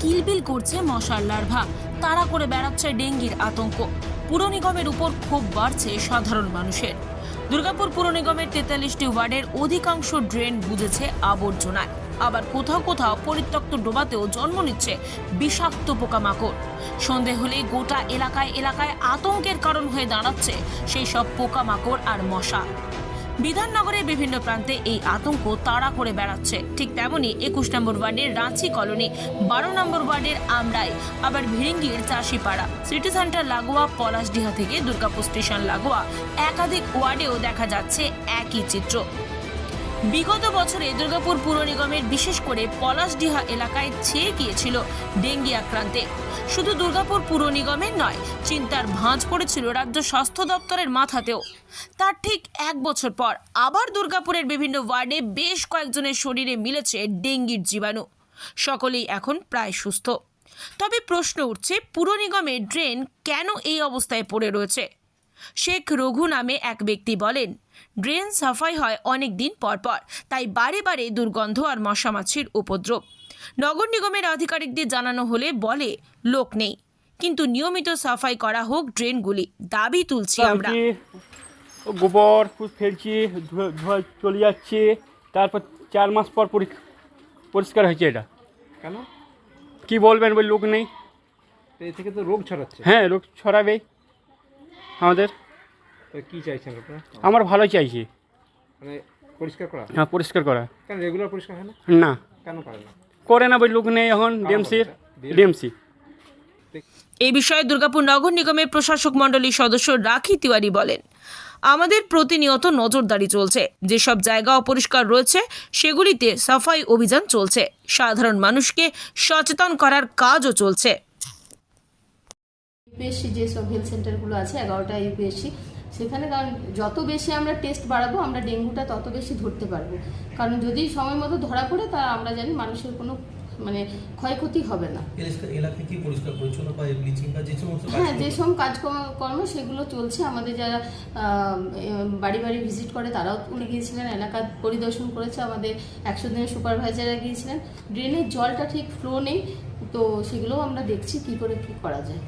কিলবিল করছে মশার লার্ভা। তাড়া করে বেড়াচ্ছে ডেঙ্গির আতঙ্ক। পুর নিগমের উপর ক্ষোভ বাড়ছে সাধারণ মানুষের। দুর্গাপুর পুর নিগমের তেতাল্লিশটি ওয়ার্ডের অধিকাংশ ড্রেন বুঝেছে আবর্জনায়। আবার কোথাও কোথাও পরিত্যক্ত ডোবাতেও জন্ম নিচ্ছে বিষাক্ত পোকামাকড়। সন্ধে হলেই গোটা এলাকায় এলাকায় আতঙ্কের কারণ হয়ে দাঁড়াচ্ছে সেই সব পোকামাকড় আর মশা। বিধাননগরের বিভিন্ন প্রান্তে এই আতঙ্ক তাড়া করে বেড়াচ্ছে। ঠিক তেমনি একুশ নম্বর ওয়ার্ডের রাঁচি কলোনি, বারো নম্বর ওয়ার্ডের আমরাই, আবার ভিড়িঙ্গির চাষিপাড়া। সিটি সেন্টার লাগোয়া, পলাশডিহা থেকে দুর্গাপুর স্টেশন লাগোয়া, একাধিক ওয়ার্ডেও দেখা যাচ্ছে একই চিত্র। বিগত বছরে দুর্গাপুর পুর নিগমের বিশেষ করে পলাশডিহা এলাকায় ছেয়ে গিয়েছিল ডেঙ্গি আক্রান্তে। শুধু দুর্গাপুর পুর নিগমের নয়, চিন্তার ভাঁজ পড়েছিল রাজ্য স্বাস্থ্য দপ্তরের মাথাতেও। তার ঠিক এক বছর পর আবার দুর্গাপুরের বিভিন্ন ওয়ার্ডে বেশ কয়েকজনের শরীরে মিলেছে ডেঙ্গির জীবাণু। সকলেই এখন প্রায় সুস্থ। তবে প্রশ্ন উঠছে, পুর নিগমের ড্রেন কেন এই অবস্থায় পড়ে রয়েছে? শেখ রঘু নামে এক ব্যক্তি বলেন ড্রেন সাফাই হয় অনেক দিন পর পর তাই বারে বারে দুর্গন্ধ আর মশামাছির উপদ্রব। নগর নিগমের আধিকারিকদের জানানো হলে বলে লোক নেই। কিন্তু নিয়মিত সাফাই করা হোক ড্রেনগুলি দাবি তুলছি আমরা। গোবর ফুস ফেলছি ধোয়া চলে যাচ্ছে তারপর চার মাস পর পরিষ্কার হয়েছে এটা। কেন? কি বলবেন বই লোক নেই। এ থেকে তো রোগ ছড়াচ্ছে। হ্যাঁ রোগ ছড়াবে আমাদের? তো কি চাইছেন আপনারা? আমার ভালো চাইছি। মানে পরিষ্কার করা? হ্যাঁ পরিষ্কার করা। কেন রেগুলার পরিষ্কার হয় না? না। কেন করে না? করে না বই লোক নেই এখন ডিএমসির ডিএমসি এই বিষয়ে দুর্গাপুর নগর নিগমের প্রশাসক মণ্ডলীর সদস্য রাখি তিওয়ারি বলেন আমাদের প্রতিনিয়ত নজরদারি চলছে। যেসব জায়গা অপরিষ্কার রয়েছে সেগুলিতে সাফাই অভিযান চলছে। সাধারণ মানুষকে সচেতন করার কাজও চলছে। ইউপিএসসি যেসব হেলথ সেন্টারগুলো আছে এগারোটা ইউপিএসসি সেখানে কারণ যত বেশি আমরা টেস্ট বাড়াবো আমরা ডেঙ্গুটা তত বেশি ধরতে পারব। কারণ যদি সময় মতো ধরা পড়ে তা আমরা জানি মানুষের কোনো মানে ক্ষয়ক্ষতি হবে না। হ্যাঁ যে সব কাজকর্ম সেগুলো চলছে। আমাদের যারা বাড়ি বাড়ি ভিজিট করে তারাও উনি গিয়েছিলেন। এলাকা পরিদর্শন করেছে আমাদের একশো দিনের সুপারভাইজাররা গিয়েছিলেন। ড্রেনের জলটা ঠিক ফ্লো নেই তো সেগুলোও আমরা দেখছি কি করে কি করা যায়।